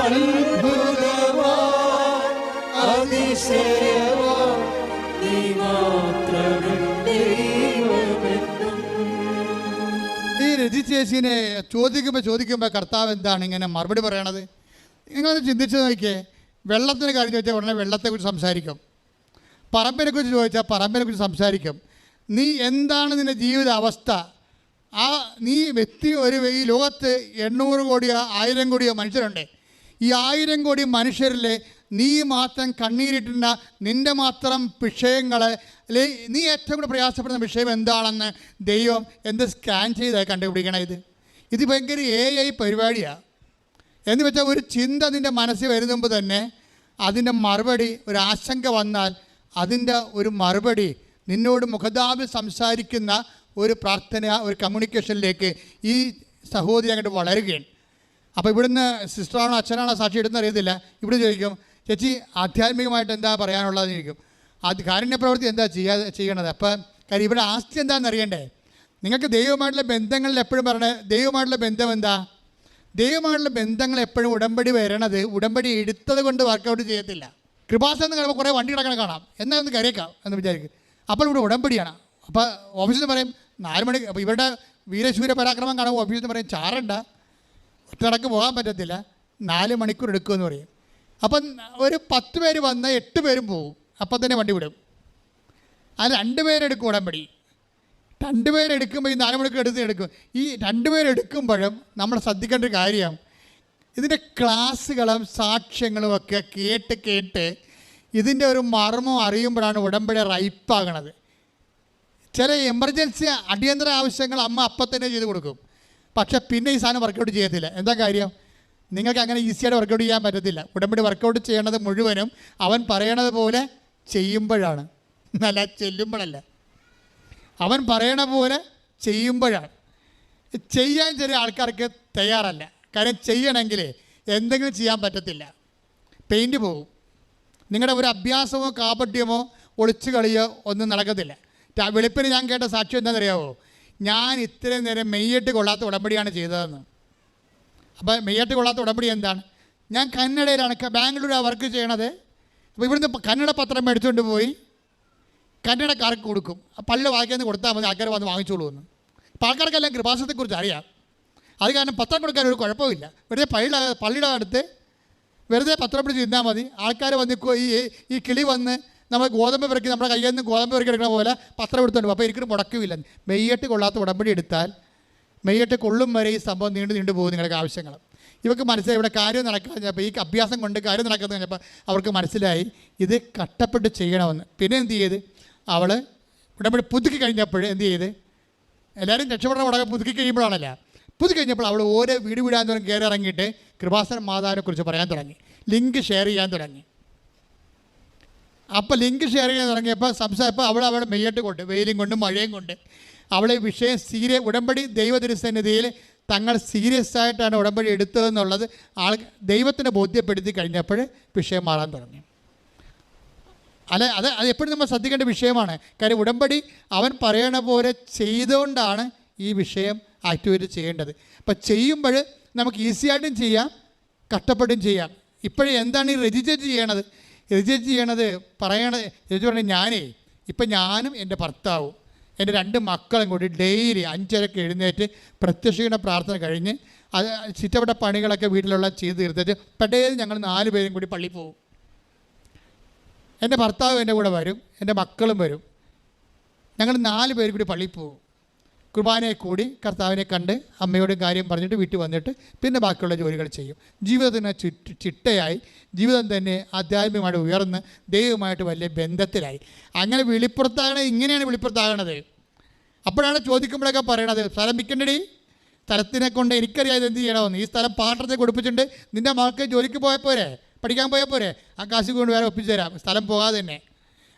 അത്ഭുതമാ അതിശയമാ നീ മാത്രമേ ദൈവമെന്നും ഈ രജി ചേച്ചിനെ ചോദിക്കുമ്പോൾ ചോദിക്കുമ്പോൾ കർത്താവ് എന്താണ് ഇങ്ങനെ മറുപടി പറയണത്? നിങ്ങളൊന്ന് ചിന്തിച്ച് നോക്കിയേ വെള്ളത്തിന് കാര്യം ചോദിച്ചാൽ ഉടനെ വെള്ളത്തെക്കുറിച്ച് സംസാരിക്കും. പറമ്പിനെ കുറിച്ച് ചോദിച്ചാൽ പറമ്പിനെ കുറിച്ച് സംസാരിക്കും. നീ എന്താണ് നിന്റെ ജീവിത അവസ്ഥ ആ നീ വ്യക്തി ഒരു ഈ ലോകത്ത് എണ്ണൂറ് കോടിയോ ആയിരം കോടിയോ മനുഷ്യരുണ്ട്. ഈ ആയിരം കോടി മനുഷ്യരിൽ നീ മാത്രം കണ്ണീരിട്ടുന്ന നിന്റെ മാത്രം വിഷയങ്ങൾ അല്ലെ നീ ഏറ്റവും കൂടുതൽ പ്രയാസപ്പെടുന്ന വിഷയം എന്താണെന്ന് ദൈവം എന്ത് സ്കാൻ ചെയ്താൽ കണ്ടുപിടിക്കണം ഇത്? ഇത് ഭയങ്കര എ ഐ പരിപാടിയാണ് എന്ന് വെച്ചാൽ ഒരു ചിന്ത നിന്റെ മനസ്സിൽ വരുന്നുമ്പോൾ തന്നെ അതിന്റെ മറുപടി ഒരു ആശങ്ക വന്നാൽ അതിന്റെ ഒരു മറുപടി നിന്നോട് മുഖതാവിൽ സംസാരിക്കുന്ന ഒരു പ്രാർത്ഥന ഒരു കമ്മ്യൂണിക്കേഷനിലേക്ക് ഈ സഹോദരി അങ്ങോട്ട് വളരുകയാണ്. അപ്പോൾ ഇവിടുന്ന് സിസ്റ്ററാണോ അച്ഛനാണോ സാക്ഷി ഇടുന്ന അറിയത്തില്ല. ഇവിടെ ചോദിക്കും ചേച്ചി ആധ്യാത്മികമായിട്ട് എന്താ പറയാനുള്ളതെന്ന് ചോദിക്കും. അത് കാരുണ്യ പ്രവൃത്തി എന്താ ചെയ്യാ ചെയ്യണത്? അപ്പം കാര്യം ഇവിടെ ആസ്തി എന്താണെന്ന് അറിയണ്ടേ? നിങ്ങൾക്ക് ദൈവമായിട്ടുള്ള ബന്ധങ്ങളിൽ എപ്പോഴും പറയണേ ദൈവമായിട്ടുള്ള ബന്ധം എന്താ? ദൈവമായിട്ടുള്ള ബന്ധങ്ങൾ എപ്പോഴും ഉടമ്പടി വരണത് ഉടമ്പടി എടുത്തത് കൊണ്ട് വർക്കൗട്ട് ചെയ്യത്തില്ല. കൃപാസം എന്ന് കഴിയുമ്പോൾ കുറേ വണ്ടി കിടക്കണം കാണാം. എന്നാൽ ഒന്ന് കരയേക്കാം എന്ന് വിചാരിക്കും. അപ്പോൾ ഇവിടെ ഉടമ്പടിയാണ്. അപ്പോൾ ഓഫീസിൽ പറയും നാല് മണി അപ്പോൾ ഇവരുടെ വീരശൂര പരാക്രമം കാണുമ്പോൾ ഓഫീസിൽ പറയും ചാറണ്ട. ഒറ്റടക്ക് പോകാൻ പറ്റത്തില്ല. നാല് മണിക്കൂർ എടുക്കുമെന്ന് പറയും. അപ്പം ഒരു പത്ത് പേര് വന്ന് എട്ട് പേരും പോകും അപ്പം തന്നെ വണ്ടി വിടും. അത് രണ്ട് പേരെടുക്കും ഉടമ്പടി. രണ്ട് പേരെടുക്കുമ്പോൾ ഈ നാല് മണിക്കൂർ എടുത്ത് എടുക്കും. ഈ രണ്ട് പേരെടുക്കുമ്പോഴും നമ്മൾ ശ്രദ്ധിക്കേണ്ട ഒരു കാര്യം. ഇതിന്റെ ക്ലാസ്സുകളും സാക്ഷ്യങ്ങളും ഒക്കെ കേട്ട് കേട്ട് ഇതിന്റെ ഒരു മർമ്മം അറിയുമ്പോഴാണ് ഉടമ്പടി റൈപ്പാകണത്. ചില എമർജൻസി അടിയന്തര ആവശ്യങ്ങൾ അമ്മ അപ്പം തന്നെ ചെയ്ത് കൊടുക്കും. പക്ഷെ പിന്നെ ഈ സാധനം വർക്കൗട്ട് ചെയ്യത്തില്ല. എന്താ കാര്യം? നിങ്ങൾക്ക് അങ്ങനെ ഈസിയായിട്ട് വർക്കൗട്ട് ചെയ്യാൻ പറ്റത്തില്ല. ഉടമ്പടി വർക്കൗട്ട് ചെയ്യണത് മുഴുവനും അവൻ പറയണത് പോലെ ചെയ്യുമ്പോഴാണ്. അല്ല ചെല്ലുമ്പോഴല്ല. അവൻ പറയണ പോലെ ചെയ്യുമ്പോഴാണ്. ചെയ്യാൻ ചെറിയ ആൾക്കാർക്ക് തയ്യാറല്ല. കാര്യം ചെയ്യണമെങ്കിൽ എന്തെങ്കിലും ചെയ്യാൻ പറ്റത്തില്ല. പെയിന്റ് പോകും നിങ്ങളുടെ ഒരു അഭ്യാസമോ കാപട്യമോ ഒളിച്ചു കളിയോ ഒന്നും നടക്കത്തില്ല. വെളുപ്പിന് ഞാൻ കേട്ട സാക്ഷ്യം എന്താണെന്നറിയാവോ? ഞാൻ ഇത്രയും നേരം മെയ്യട്ട് കൊള്ളാത്ത ഉടമ്പടിയാണ് ചെയ്തതെന്ന്. അപ്പോൾ മെയ്യട്ട് കൊള്ളാത്ത ഉടമ്പടി എന്താണ്? ഞാൻ കന്നഡയിലാണ് ബാംഗ്ലൂരിലാണ് വർക്ക് ചെയ്യണത്. അപ്പോൾ ഇവിടുന്ന് കന്നഡ പത്രം മേടിച്ചുകൊണ്ട് പോയി. കന്നഡക്കാർക്ക് കൊടുക്കും? പല്ല് വായിക്കാന്ന് കൊടുത്താൽ മതി ആൾക്കാർ വന്ന് വാങ്ങിച്ചോളൂ എന്ന്. അപ്പോൾ ആൾക്കാർക്കെല്ലാം കൃപാസത്തെക്കുറിച്ച് അറിയാം. അത് കാരണം പത്രം കൊടുക്കാൻ ഒരു കുഴപ്പമില്ല. വെറുതെ പള്ളിയുടെ പള്ളിയുടെ അടുത്ത് വെറുതെ പത്രം പിടിച്ച് ഇരുന്നാൽ മതി. ആൾക്കാർ വന്ന് ഈ ഈ കിളി വന്ന് നമ്മൾ ഗോതമ്പ് പെറുക്കി നമ്മുടെ കയ്യിൽ നിന്ന് ഗോതമ്പ് പെറുക്കി എടുക്കുന്ന പോലെ പത്രം എടുത്തുണ്ട് അപ്പോൾ എനിക്കൊരു മുടക്കുമില്ല മെയ്യട്ട് കൊള്ളാത്ത ഉടമ്പടി എടുത്താൽ മെയ്യട്ട് കൊള്ളും വരെ ഈ സംഭവം നീണ്ടു നീണ്ടു പോകും നിങ്ങളുടെ ആവശ്യങ്ങൾ. ഇവർക്ക് മനസ്സിലായി ഇവിടെ കാര്യം നടക്കാഞ്ഞപ്പോൾ ഈ അഭ്യാസം കൊണ്ട് കാര്യം നടക്കുന്നത് കഴിഞ്ഞപ്പോൾ അവർക്ക് മനസ്സിലായി ഇത് കട്ടപ്പെട്ട് ചെയ്യണമെന്ന്. പിന്നെ എന്ത് ചെയ്ത്? അവൾ ഉടമ്പടി പുതുക്കി കഴിഞ്ഞപ്പോൾ എന്ത് ചെയ്ത്? എല്ലാവരും രക്ഷപ്പെടുന്ന ഉടകം പുതുക്കി കഴിയുമ്പോഴാണല്ല? പുതുക്കി കഴിഞ്ഞപ്പോൾ അവൾ ഓരോ വീട് വീടാൻ തുടങ്ങി കയറി ഇറങ്ങിയിട്ട് കൃപാസന മാതാവിനെ കുറിച്ച് പറയാൻ തുടങ്ങി. ലിങ്ക് ഷെയർ ചെയ്യാൻ തുടങ്ങി. അപ്പോൾ ലിങ്ക് ഷെയർ ചെയ്യാൻ തുടങ്ങിയപ്പോൾ സംസാരിപ്പോൾ അവൾ അവിടെ മെയ്യട്ട് കൊണ്ട് വെയിലും കൊണ്ട് മഴയും കൊണ്ട് അവളെ വിഷയം സീരിയ ഉടമ്പടി ദൈവതിരുസന്നിധിയിൽ തങ്ങൾ സീരിയസ് ആയിട്ടാണ് ഉടമ്പടി എടുത്തതെന്നുള്ളത് ആൾ ദൈവത്തിന് ബോധ്യപ്പെടുത്തി കഴിഞ്ഞപ്പോൾ വിഷയം മാറാൻ തുടങ്ങി. അല്ല അത് അത് എപ്പോഴും നമ്മൾ ശ്രദ്ധിക്കേണ്ട വിഷയമാണ്. കാര്യം ഉടമ്പടി അവൻ പറയണ പോലെ ചെയ്തുകൊണ്ടാണ് ഈ വിഷയം ആക്ടിവേറ്റ് ചെയ്യേണ്ടത്. അപ്പം ചെയ്യുമ്പോൾ നമുക്ക് ഈസിയായിട്ടും ചെയ്യാം കഷ്ടപ്പെട്ടും ചെയ്യാം. ഇപ്പോഴും എന്താണ് ഈ രജിസ്റ്റർ ചെയ്യണത്? രജിസ്റ്റർ ചെയ്യണത് പറയണത് രജി പറഞ്ഞാൽ ഞാനേ ഇപ്പം ഞാനും എന്റെ ഭർത്താവും എന്റെ രണ്ട് മക്കളും കൂടി ഡെയിലി അഞ്ചരക്ക് എഴുന്നേറ്റ് പ്രത്യക്ഷിക്കുന്ന പ്രാർത്ഥന കഴിഞ്ഞ് അത് ചുറ്റപ്പെട്ട പണികളൊക്കെ വീട്ടിലുള്ള ചെയ്ത് തീർത്തിട്ട് പെട്ടെന്ന് ഞങ്ങൾ നാല് പേരും കൂടി പള്ളിയിൽ പോകും. എന്റെ ഭർത്താവ് എന്റെ കൂടെ വരും എന്റെ മക്കളും വരും. ഞങ്ങൾ നാല് പേരും കൂടി പള്ളിയിൽ പോകും. കുർബാനയെ കൂടി കർത്താവിനെ കണ്ട് അമ്മയോടും കാര്യം പറഞ്ഞിട്ട് വീട്ടിൽ വന്നിട്ട് പിന്നെ ബാക്കിയുള്ള ജോലികൾ ചെയ്യും. ജീവിതത്തിന് ചിട്ടയായി. ജീവിതം തന്നെ ആധ്യാത്മികമായിട്ട് ഉയർന്ന് ദൈവമായിട്ട് വലിയ ബന്ധത്തിലായി. അങ്ങനെ വെളിപ്പുറത്താകണത് ഇങ്ങനെയാണ് വെളിപ്പുറത്താകണത്. അപ്പോഴാണ് ചോദിക്കുമ്പോഴൊക്കെ പറയണത് സ്ഥലം വിൽക്കണ്ടടി? സ്ഥലത്തിനെ കൊണ്ട് എനിക്കറിയാതെ എന്ത് ചെയ്യണമെന്ന് ഈ സ്ഥലം പാട്ടത്തെ കൊടുപ്പിച്ചിട്ടുണ്ട്. നിന്റെ മകൾക്ക് ജോലിക്ക് പോയാൽ പോരെ? പഠിക്കാൻ പോയാൽ പോരെ? ആ കാശ് കൊണ്ട് വേറെ ഒപ്പിച്ചു തരാം. സ്ഥലം പോകാതെ തന്നെ.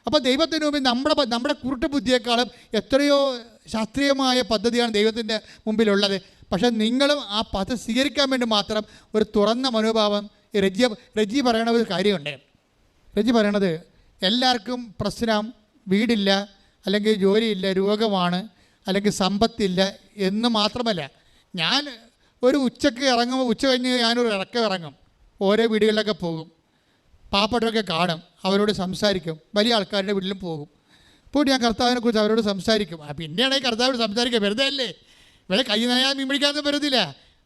അപ്പോൾ ദൈവത്തിന് മുമ്പിൽ നമ്മുടെ നമ്മുടെ കുരുട്ട് ബുദ്ധിയേക്കാളും എത്രയോ ശാസ്ത്രീയമായ പദ്ധതിയാണ് ദൈവത്തിന്റെ മുമ്പിലുള്ളത്. പക്ഷേ നിങ്ങളും ആ പദ്ധതി സ്വീകരിക്കാൻ വേണ്ടി മാത്രം ഒരു തുറന്ന മനോഭാവം രജി രജി പറയണ ഒരു കാര്യമുണ്ട്. രജി പറയണത് എല്ലാവർക്കും പ്രശ്നം വീടില്ല അല്ലെങ്കിൽ ജോലിയില്ല രോഗമാണ് അല്ലെങ്കിൽ സമ്പത്തില്ല എന്ന് മാത്രമല്ല. ഞാൻ ഒരു ഉച്ചയ്ക്ക് ഇറങ്ങുമ്പോൾ ഉച്ച കഴിഞ്ഞ് ഞാനൊരു ഇറക്കം ഇറങ്ങും. ഓരോ വീടുകളിലൊക്കെ പോകും. പാവപ്പെട്ടവരൊക്കെ കാണും അവരോട് സംസാരിക്കും വലിയ ആൾക്കാരുടെ വീട്ടിലും പോകും. പോയിട്ട് ഞാൻ കർത്താവിനെ കുറിച്ച് അവരോട് സംസാരിക്കും. ആ പിന്നെയാണ് കർത്താവിനോട് സംസാരിക്കുക വെറുതെ അല്ലേ? ഇവരെ കൈ നനയാൻ മീൻ പിടിക്കാതെ വരുന്നില്ല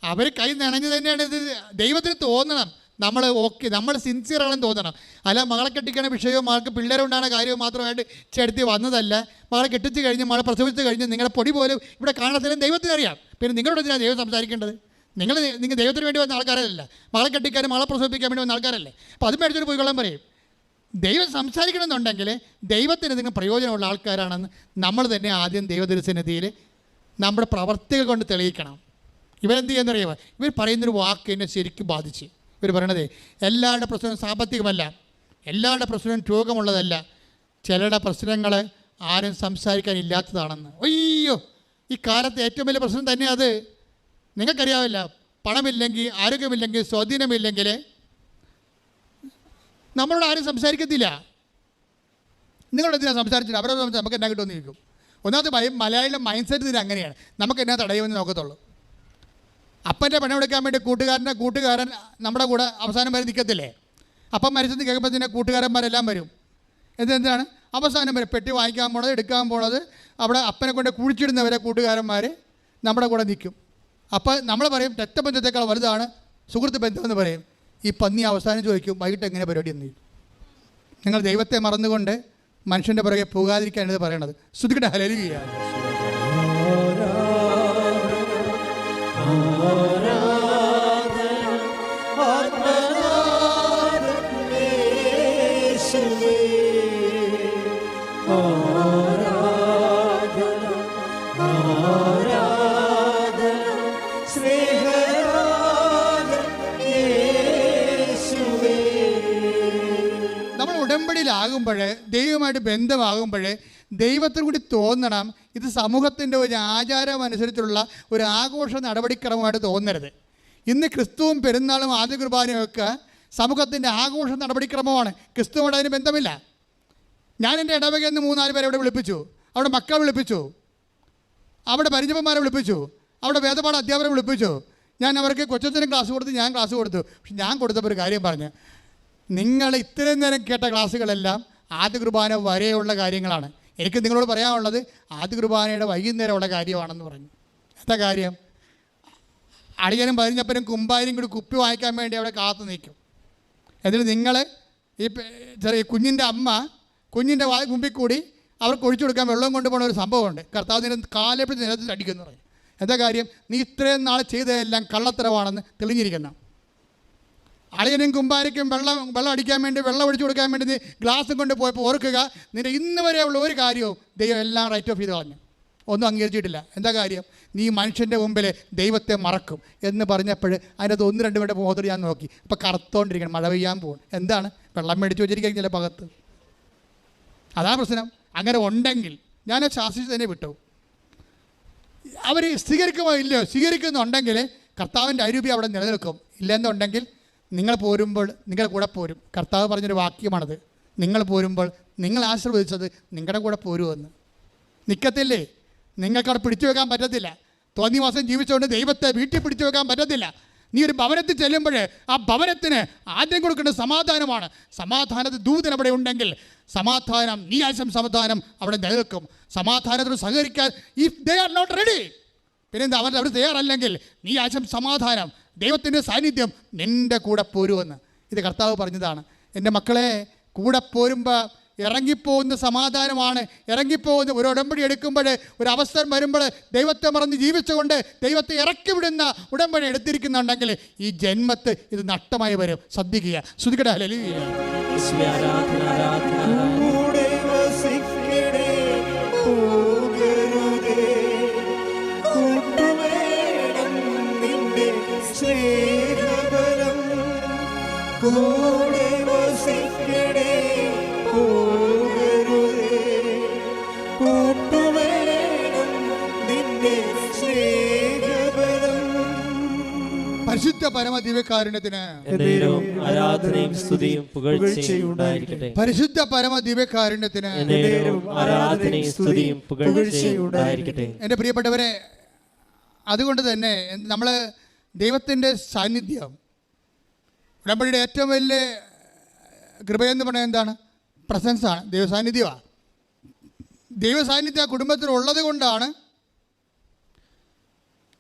അവർ കൈ നനഞ്ഞ് തന്നെയാണ് ഇത് ദൈവത്തിന് തോന്നണം. നമ്മൾ ഓക്കെ നമ്മൾ സിൻസിയർ ആണെന്ന് തോന്നണം. അല്ല മകളെ കെട്ടിക്കണ വിഷയവും മകൾക്ക് പിള്ളേരുണ്ടാണ് കാര്യവും മാത്രമായിട്ട് ചേർത്തി വന്നതല്ല. മകളെ കെട്ടിച്ച് കഴിഞ്ഞ് മകളെ പ്രസവിച്ച് കഴിഞ്ഞ് നിങ്ങളുടെ പൊടി പോലും ഇവിടെ കാണാത്തതിനും ദൈവത്തിനറിയാം. പിന്നെ നിങ്ങളോട് എന്തിനാണ് ദൈവം സംസാരിക്കേണ്ടത്? നിങ്ങൾ നിങ്ങൾ ദൈവത്തിന് വേണ്ടി വന്ന ആൾക്കാരല്ല? മകളെ കെട്ടിക്കാനും മകളെ പ്രസവിപ്പിക്കാൻ വേണ്ടി വന്ന ആൾക്കാരല്ലേ? അപ്പോൾ അത് മേടിച്ചിട്ട് പോയിക്കൊള്ളാൻ പറയും. ദൈവം സംസാരിക്കണമെന്നുണ്ടെങ്കിൽ ദൈവത്തിന് നിങ്ങൾ പ്രയോജനമുള്ള ആൾക്കാരാണെന്ന് നമ്മൾ തന്നെ ആദ്യം ദൈവദിനസന്നിധിയിൽ നമ്മുടെ പ്രവർത്തികൾ കൊണ്ട് തെളിയിക്കണം. ഇവരെന്ത് ചെയ്യുന്നറിയാമോ ഇവർ പറയുന്നൊരു വാക്ക് എന്നെ ശരിക്കും ബാധിച്ച്. ഇവർ പറയണത് എല്ലാവരുടെ പ്രശ്നവും സാമ്പത്തികമല്ല. എല്ലാവരുടെ പ്രശ്നവും രോഗമുള്ളതല്ല. ചിലരുടെ പ്രശ്നങ്ങൾ ആരും സംസാരിക്കാനില്ലാത്തതാണെന്ന് അയ്യോ! ഈ കാലത്തെ ഏറ്റവും വലിയ പ്രശ്നം തന്നെ അത്. നിങ്ങൾക്കറിയാവില്ല പണമില്ലെങ്കിൽ ആരോഗ്യമില്ലെങ്കിൽ സ്വാധീനമില്ലെങ്കിൽ നമ്മളോട് ആരും സംസാരിക്കത്തില്ല. നിങ്ങളോട് എന്തിനാണ് സംസാരിച്ചിട്ട്? അവരോട് സംസാരിച്ച് നമുക്ക് എന്നാ കിട്ടുമെന്ന് ചോദിക്കും. ഒന്നാമത്തെ ഭയം മലയാളിയുടെ മൈൻഡ് സെറ്റ് ഇതിന് അങ്ങനെയാണ്. നമുക്ക് എന്നാ തടയുമെന്ന് നോക്കത്തുള്ളൂ. അപ്പന്റെ പണം എടുക്കാൻ വേണ്ടി കൂട്ടുകാരന്റെ കൂട്ടുകാരൻ നമ്മുടെ കൂടെ അവസാനം വരെ നിൽക്കത്തില്ലേ? അപ്പം മരിച്ചെന്ന് കേൾക്കുമ്പോൾ തന്നെ കൂട്ടുകാരന്മാരെല്ലാം വരും. എന്തെന്താണ് അവസാനം വരെ പെട്ടി വാങ്ങിക്കാൻ പോണത് എടുക്കാൻ പോണത് അവിടെ അപ്പനെ കൊണ്ട് കുഴിച്ചിടുന്നവരെ കൂട്ടുകാരന്മാർ നമ്മുടെ കൂടെ നിൽക്കും. അപ്പോൾ നമ്മൾ പറയും രക്തബന്ധത്തെക്കാൾ വലുതാണ് സുഹൃത്ത് ബന്ധം എന്ന് പറയും. ഈ പന്നി അവസാനം ചോദിക്കും വൈകിട്ട് എങ്ങനെ പരിപാടി? എന്ന്. നിങ്ങൾ ദൈവത്തെ മറന്നുകൊണ്ട് മനുഷ്യന്റെ പുറകെ പോകാതിരിക്കാനാണ് ഇത് പറയണത്. ശ്രുതികട ഹലരിയ ഉടമ്പടിയിലാകുമ്പോൾ ദൈവമായിട്ട് ബന്ധമാകുമ്പോൾ ദൈവത്തിന് കൂടി തോന്നണം. ഇത് സമൂഹത്തിന്റെ ഒരു ആചാരം അനുസരിച്ചുള്ള ഒരു ആഘോഷ നടപടിക്രമമായിട്ട് തോന്നരുത്. ഇന്ന് ക്രിസ്തുവും പെരുന്നാളും ആദ്യ കുർബാനയും ഒക്കെ സമൂഹത്തിന്റെ ആഘോഷ നടപടിക്രമമാണ്. ക്രിസ്തുവോട് അതിന് ബന്ധമില്ല. ഞാൻ എന്റെ ഇടവകയിൽ നിന്ന് മൂന്നാൽ പേരെ ഇവിടെ വിളിപ്പിച്ചു. അവിടെ മക്കളെ വിളിപ്പിച്ചു. അവിടെ പരിചയന്മാരെ വിളിപ്പിച്ചു. അവിടെ വേദപാഠ അധ്യാപകരെ വിളിപ്പിച്ചു. ഞാൻ അവർക്ക് കൊച്ചത്തിന് ക്ലാസ് കൊടുത്ത് ഞാൻ ക്ലാസ് കൊടുത്തു. പക്ഷെ ഞാൻ കൊടുത്തപ്പോൾ ഒരു കാര്യം പറഞ്ഞു. നിങ്ങൾ ഇത്രയും നേരം കേട്ട ക്ലാസ്സുകളെല്ലാം ആദ്യ കുർബാന വരെയുള്ള കാര്യങ്ങളാണ്. എനിക്ക് നിങ്ങളോട് പറയാനുള്ളത് ആദ്യ കുർബാനയുടെ വൈകുന്നേരമുള്ള കാര്യമാണെന്ന് പറഞ്ഞു. എന്താ കാര്യം? അടിയനും പതിഞ്ഞപ്പനും കുമ്പാരും കൂടി കുപ്പി വാങ്ങിക്കാൻ വേണ്ടി അവിടെ കാത്തു നിൽക്കും. എന്നിട്ട് നിങ്ങൾ ഈ ചെറിയ കുഞ്ഞിന്റെ അമ്മ കുഞ്ഞിന്റെ വായ കുമ്പിൽ കൂടി അവർക്ക് ഒഴിച്ചു കൊടുക്കാൻ വെള്ളം കൊണ്ടുപോകുന്ന ഒരു സംഭവമുണ്ട്. കർത്താവ് നിന്നെ കാലെപ്പിടിച്ച് നിലത്തിൽ അടിക്കുന്നു പറഞ്ഞു. എന്താ കാര്യം? നീ ഇത്രയും നാൾ ചെയ്തതെല്ലാം കള്ളത്തരമാണെന്ന് തെളിഞ്ഞിരിക്കുന്ന അളിയനും കുമ്പാരിക്കും വെള്ളം വെള്ളം അടിക്കാൻ വേണ്ടി വെള്ളം ഒഴിച്ചു കൊടുക്കാൻ വേണ്ടി നീ ഗ്ലാസ്സും കൊണ്ട് പോയപ്പോൾ ഓർക്കുക നിന്റെ ഇന്ന് ഉള്ള ഒരു കാര്യവും ദൈവം എല്ലാം റൈറ്റ് ഓഫ് ചെയ്ത് കളഞ്ഞു. ഒന്നും അംഗീകരിച്ചിട്ടില്ല. എന്താ കാര്യം? നീ മനുഷ്യന്റെ മുമ്പിൽ ദൈവത്തെ മറക്കും എന്ന് പറഞ്ഞപ്പോൾ അതിനകത്ത് ഒന്ന് രണ്ട് മിനിറ്റ് മുഖത്തോട് ഞാൻ നോക്കി. ഇപ്പോൾ കറുത്തോണ്ടിരിക്കണം മഴ പെയ്യാൻ പോകും എന്താണ്? വെള്ളം മേടിച്ച് വെച്ചിരിക്കാൻ ചില ഭാഗത്ത് അതാ പ്രശ്നം. അങ്ങനെ ഉണ്ടെങ്കിൽ ഞാൻ ശാസിച്ച് തന്നെ വിട്ടു. അവർ സ്വീകരിക്കുമോ ഇല്ലയോ? സ്വീകരിക്കുന്നുണ്ടെങ്കിൽ കർത്താവിന്റെ അരൂപി അവിടെ നിലനിൽക്കും. ഇല്ലെന്നുണ്ടെങ്കിൽ നിങ്ങൾ പോരുമ്പോൾ നിങ്ങളുടെ കൂടെ പോരും. കർത്താവ് പറഞ്ഞൊരു വാക്യമാണത്. നിങ്ങൾ പോരുമ്പോൾ നിങ്ങൾ ആശീർവദിച്ചത് നിങ്ങളുടെ കൂടെ പോരുമെന്ന് നിൽക്കത്തില്ലേ നിങ്ങൾക്ക് അവിടെ പിടിച്ചു വെക്കാൻ പറ്റത്തില്ല. തോന്നിവാസം ജീവിച്ചുകൊണ്ട് ദൈവത്തെ വീട്ടിൽ പിടിച്ചു വെക്കാൻ പറ്റത്തില്ല. നീ ഒരു ഭവനത്തിൽ ചെല്ലുമ്പോൾ ആ ഭവനത്തിന് ആദ്യം കൊടുക്കേണ്ട സമാധാനമാണ്. സമാധാനത്തിൽ ദൂതൻ അവിടെ ഉണ്ടെങ്കിൽ സമാധാനം നീ ആശം സമാധാനം അവിടെ നിലനിൽക്കും. സമാധാനത്തോട് സഹകരിക്കാൻ if they are not ready പിന്നെ എന്താ അവർ അവർ തയ്യാറല്ലെങ്കിൽ നീ ആശം സമാധാനം ദൈവത്തിന്റെ സാന്നിധ്യം നിന്റെ കൂടെ പോരുമെന്ന് ഇത് കർത്താവ് പറഞ്ഞതാണ്. എന്റെ മക്കളെ കൂടെ പോരുമ്പോൾ ഇറങ്ങിപ്പോകുന്ന സമാധാനമാണ്. ഇറങ്ങിപ്പോകുന്ന ഒരു ഉടമ്പടി എടുക്കുമ്പോൾ ഒരു അവസരം വരുമ്പോൾ ദൈവത്തെ മറന്ന് ജീവിച്ചുകൊണ്ട് ദൈവത്തെ ഇറക്കി വിടുന്ന ഉടമ്പടി എടുത്തിരിക്കുന്നുണ്ടെങ്കിൽ ഈ ജന്മത്ത് ഇത് നഷ്ടമായി വരും. ശ്രദ്ധിക്കുക. ശ്രുതികട സ്നേഹബലം കൂടെ വസിക്കണേ പോകരുതേ. കൂട്ടുവേണം നിന്റെ സ്നേഹബലം പരിശുദ്ധ പരമ ദിവ്യകാരുണ്യത്തിന് എന്നേരവും ആരാധനയും സ്തുതിയും പുകഴ്ചയും ഉണ്ടായിരിക്കട്ടെ പരിശുദ്ധ പരമ ദിവ്യകാരുണ്യത്തിന് എന്നേരവും ആരാധനയും സ്തുതിയും പുകഴ്ചയും ഉണ്ടായിരിക്കട്ടെ എന്റെ പ്രിയപ്പെട്ടവരെ അതുകൊണ്ട് തന്നെ നമ്മൾ ദൈവത്തിന്റെ സാന്നിധ്യം. ഉടമ്പടിയുടെ ഏറ്റവും വലിയ കൃപയെന്ന് പറയുന്നത് എന്താണ്? പ്രസൻസാണ് ദൈവസാന്നിധ്യമാണ്. ദൈവസാന്നിധ്യം ആ കുടുംബത്തിൽ ഉള്ളത് കൊണ്ടാണ്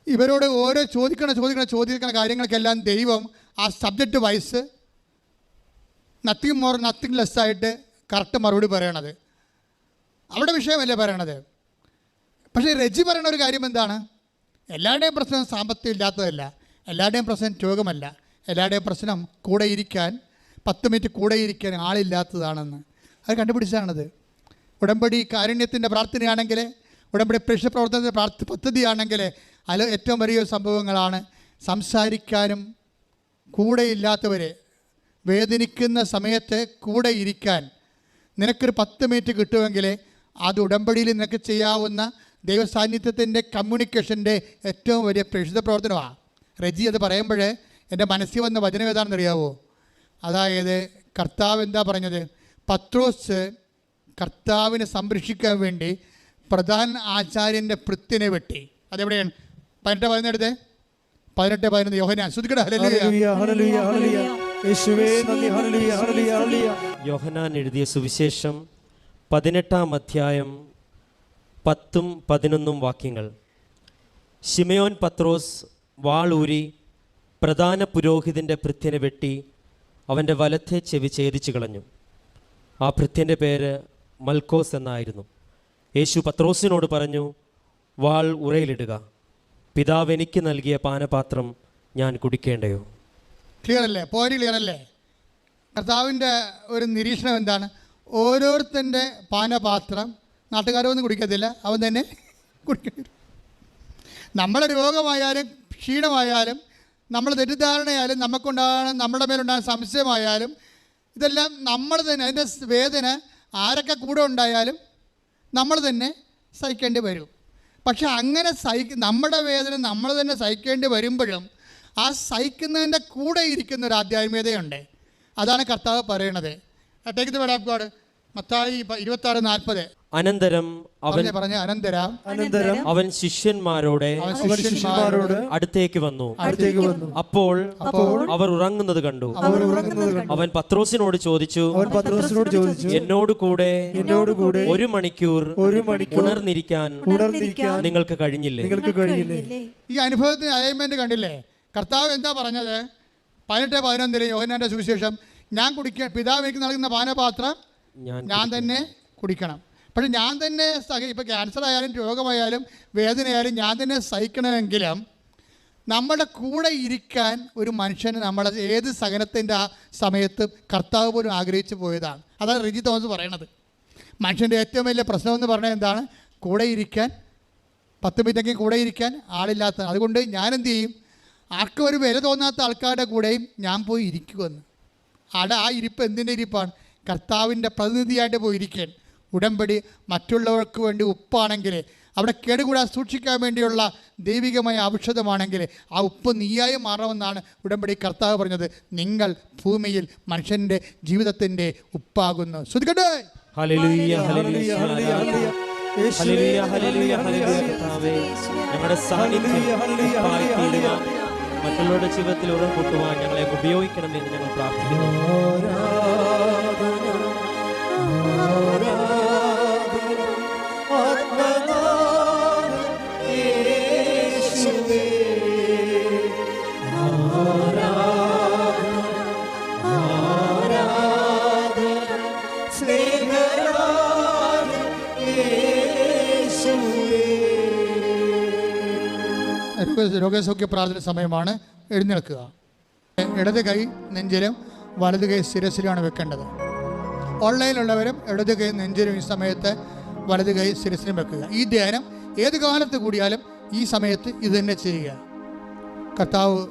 ഇവരോട് ഓരോ ചോദിക്കണ ചോദിക്കണ ചോദിക്കണ കാര്യങ്ങൾക്കെല്ലാം ദൈവം ആ subject wise nothing more nothing less ആയിട്ട് കറക്റ്റ് മറുപടി പറയണത്. അവിടെ വിഷയമല്ലേ പറയണത്? പക്ഷേ രജി പറയുന്ന ഒരു കാര്യം എന്താണ്? എല്ലാവരുടെയും പ്രശ്നം സാമ്പത്തികം ഇല്ലാത്തതല്ല. എല്ലാവരുടെയും പ്രശ്നം രോഗമല്ല. എല്ലാവരുടെയും പ്രശ്നം കൂടെ ഇരിക്കാൻ പത്ത് മിനിറ്റ് കൂടെ ഇരിക്കാൻ ആളില്ലാത്തതാണെന്ന്. അത് കണ്ടുപിടിച്ചാണത്. ഉടമ്പടി കാരുണ്യത്തിന്റെ പ്രാർത്ഥനയാണെങ്കിൽ ഉടമ്പടി പ്രേക്ഷ പ്രവർത്തനത്തിന്റെ പ്രാർത്ഥ പദ്ധതിയാണെങ്കിൽ അതിൽ ഏറ്റവും വലിയ സംഭവങ്ങളാണ്. സംസാരിക്കാനും കൂടെ ഇല്ലാത്തവരെ വേദനിക്കുന്ന സമയത്ത് കൂടെ ഇരിക്കാൻ നിനക്കൊരു പത്ത് മിനിറ്റ് കിട്ടുമെങ്കിൽ അത് ഉടമ്പടിയിൽ നിനക്ക് ചെയ്യാവുന്ന ദൈവസാന്നിധ്യത്തിന്റെ കമ്മ്യൂണിക്കേഷന്റെ ഏറ്റവും വലിയ പ്രേക്ഷിത പ്രവർത്തനമാണ് റജി അത് പറയുമ്പോൾ എന്റെ മനസ്സിൽ വന്ന വചനം ഏതാണെന്ന് അറിയാവോ അതായത് കർത്താവ് എന്താ പറഞ്ഞത്? പത്രോസ് കർത്താവിനെ സംരക്ഷിക്കാൻ വേണ്ടി പ്രധാൻ ആചാര്യന്റെ പൃത്തിനെ വെട്ടി. അതെവിടെയാണ്? പതിനെട്ട് പതിനെടുത്ത് പതിനെട്ട് പതിനൊന്ന്. യോഹന ഹല്ലേലൂയ. Hallelujah hallelujah hallelujah. യേശുവേ നന്ദി. Hallelujah hallelujah hallelujah. യോഹനാൻ എഴുതിയ സുവിശേഷം പതിനെട്ടാം അധ്യായം പത്തും പതിനൊന്നും വാക്യങ്ങൾ. ഷിമയോൻ പത്രോസ് വാളൂരി പ്രധാന പുരോഹിതന്റെ ഭൃത്യനെ വെട്ടി അവന്റെ വലത്തെ ചെവി ഛേദിച്ചു കളഞ്ഞു. ആ ഭൃത്യന്റെ പേര് മൽക്കോസ് എന്നായിരുന്നു. യേശു പത്രോസിനോട് പറഞ്ഞു വാൾ ഉറയിലിടുക. പിതാവ് എനിക്ക് നൽകിയ പാനപാത്രം ഞാൻ കുടിക്കേണ്ടയോ? ക്ലിയർ അല്ലേ പോരി ക്ലിയർ അല്ലേ കർത്താവിന്റെ ഒരു നിരീക്ഷണം എന്താണ്? ഓരോരുത്തന്റെ പാനപാത്രം നാട്ടുകാരൊന്നും കുടിക്കത്തില്ല. അവൻ തന്നെ കുടിക്കണം നമ്മുടെ രോഗമായാലും ക്ഷീണമായാലും നമ്മൾ തെറ്റിദ്ധാരണയായാലും നമുക്കുണ്ടാകുന്ന നമ്മുടെ മേലുണ്ടാകുന്ന സംശയമായാലും ഇതെല്ലാം നമ്മൾ തന്നെ അതിന്റെ വേദന ആരൊക്കെ കൂടെ ഉണ്ടായാലും നമ്മൾ തന്നെ സഹിക്കേണ്ടി വരും. പക്ഷെ അങ്ങനെ സഹി നമ്മുടെ വേദന നമ്മൾ തന്നെ സഹിക്കേണ്ടി വരുമ്പോഴും ആ സഹിക്കുന്നതിന്റെ കൂടെ ഇരിക്കുന്ന ഒരു ആധ്യാത്മികതയുണ്ട്. അതാണ് കർത്താവ് പറയണത്. Take the word of God Mathai ഇരുപത്താറ് നാൽപ്പത്. അനന്തരം അവൻ പറഞ്ഞു അനന്തരം. അനന്തരം അവൻ ശിഷ്യന്മാരോടെ ശിഷ്യന്മാരോട് അടുത്തേക്ക് വന്നു. അടുത്തേക്ക് വന്നു. അപ്പോൾ അപ്പോൾ അവർ ഉറങ്ങുന്നത് കണ്ടു. അവർ ഉറങ്ങുന്നത് അവൻ പത്രോസിനോട് ചോദിച്ചു അവൻ പത്രോസിനോട് ചോദിച്ചു എന്നോട് കൂടെ എന്നോട് കൂടെ ഒരു മണിക്കൂർ ഒരു മണിക്കൂർ ഉണർന്നിരിക്കാൻ ഉണർന്നിരിക്കാൻ നിങ്ങൾക്ക് കഴിഞ്ഞില്ലേ? നിങ്ങൾക്ക് കഴിഞ്ഞില്ലേ? ഈ അനുഭവത്തിന് അലൈൻമെന്റ് കണ്ടില്ലേ? കർത്താവ് എന്താ പറഞ്ഞത്? പതിനെട്ട് പതിനൊന്നിലെ യോഹനാന്റെ സുവിശേഷം ഞാൻ കുടിക്കുക പിതാവ് എനിക്ക് നൽകുന്ന പാനപാത്രം ഞാൻ തന്നെ കുടിക്കണം. പക്ഷെ ഞാൻ തന്നെ സഹ ഇപ്പോൾ ക്യാൻസർ ആയാലും രോഗമായാലും വേദനയായാലും ഞാൻ തന്നെ സഹിക്കണമെങ്കിലും നമ്മുടെ കൂടെ ഇരിക്കാൻ ഒരു മനുഷ്യന് നമ്മളെ ഏത് സഹനത്തിന്റെ ആ സമയത്ത് കർത്താവ് പോലും ആഗ്രഹിച്ചു പോയതാണ്. അതാണ് റിജി തോമസ് പറയണത്. മനുഷ്യന്റെ ഏറ്റവും വലിയ പ്രശ്നം എന്ന് പറഞ്ഞാൽ എന്താണ്? കൂടെ ഇരിക്കാൻ പത്ത് മിനിറ്റെങ്കിലും കൂടെ ഇരിക്കാൻ ആളില്ലാത്ത അതുകൊണ്ട് ഞാൻ എന്ത് ചെയ്യും? ആർക്കും ഒരു വില തോന്നാത്ത ആൾക്കാരുടെ കൂടെയും ഞാൻ പോയി ഇരിക്കുമെന്ന്. അവിടെ ആ ഇരിപ്പ് എന്തിന്റെ ഇരിപ്പാണ്? കർത്താവിന്റെ പ്രതിനിധിയായിട്ട് പോയിരിക്കേൻ. ഉടമ്പടി മറ്റുള്ളവർക്ക് വേണ്ടി ഉപ്പാണെങ്കിൽ അവിടെ കേടുകൂടാതെ സൂക്ഷിക്കാൻ വേണ്ടിയുള്ള ദൈവികമായ ഔഷധമാണെങ്കിൽ ആ ഉപ്പ് നീയായി മാറണമെന്നാണ് ഉടമ്പടി കർത്താവ് പറഞ്ഞത്. നിങ്ങൾ ഭൂമിയിൽ മനുഷ്യന്റെ ജീവിതത്തിന്റെ ഉപ്പാകുന്നു. ശ്രദ്ധിക്കട്ടെ? ഞങ്ങളുടെ സാന്നിധ്യം മറ്റുള്ളവരുടെ ജീവിതത്തിൽ ഉറം കൂട്ടുവാൻ ഞങ്ങളെ ഉപയോഗിക്കണമെന്ന് ഞങ്ങൾ പ്രാർത്ഥിക്കുന്നു. രോഗസൗഖ്യ പ്രാർത്ഥന സമയമാണ്. എഴുന്നേൽക്കുക. ഇടത് കൈ നെഞ്ചിലും വലത് കൈ ശിരസിലുമാണ് വെക്കേണ്ടത്. ഓൺലൈനിലുള്ളവരും ഇടത് കൈ നെഞ്ചിനും ഈ സമയത്ത് വലത് കൈ ശിരസിനും വെക്കുക. ഈ ധ്യാനം ഏത് കാലത്ത് കൂടിയാലും ഈ സമയത്ത് ഇത് തന്നെ ചെയ്യുക. കർത്താവ്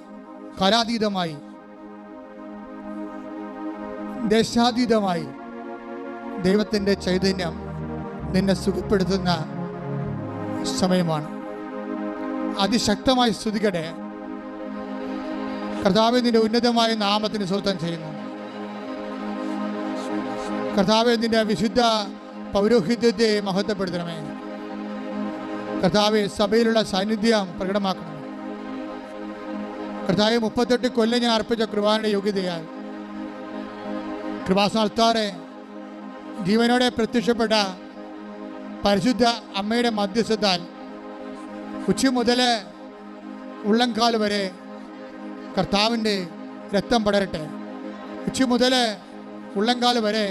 കാലാതീതമായി ദേശാതീതമായി ദൈവത്തിന്റെ ചൈതന്യം നിന്നെ സുഖപ്പെടുത്തുന്ന സമയമാണ്. അതിശക്തമായി സ്തുതിക്കട്ടെ. കർത്താവ് നിന്റെ ഉന്നതമായ നാമത്തിന് സ്വത്തം ചെയ്യുന്നു. കർത്താവ് നിന്റെ വിശുദ്ധ പൗരോഹിത്യത്തെ മഹത്വപ്പെടുത്തണമേ. കർത്താവ് സഭയിലുള്ള സാന്നിധ്യം പ്രകടമാക്കണം കർത്താവ് മുപ്പത്തെട്ട് കൊല്ലം ഞാൻ അർപ്പിച്ച കൃപാനയുടെ യോഗ്യതയാൽ കൃപാസ്ഥാനത്താറെ ജീവനോടെ പ്രത്യക്ഷപ്പെട്ട പരിശുദ്ധ അമ്മയുടെ മധ്യസ്ഥത്താൽ ഉച്ച മുതൽ ഉള്ളംകാൽ വരെ കർത്താവിന്റെ രക്തം പടരട്ടെ. ഉച്ച മുതൽ ഉള്ളംകാൽ വരെ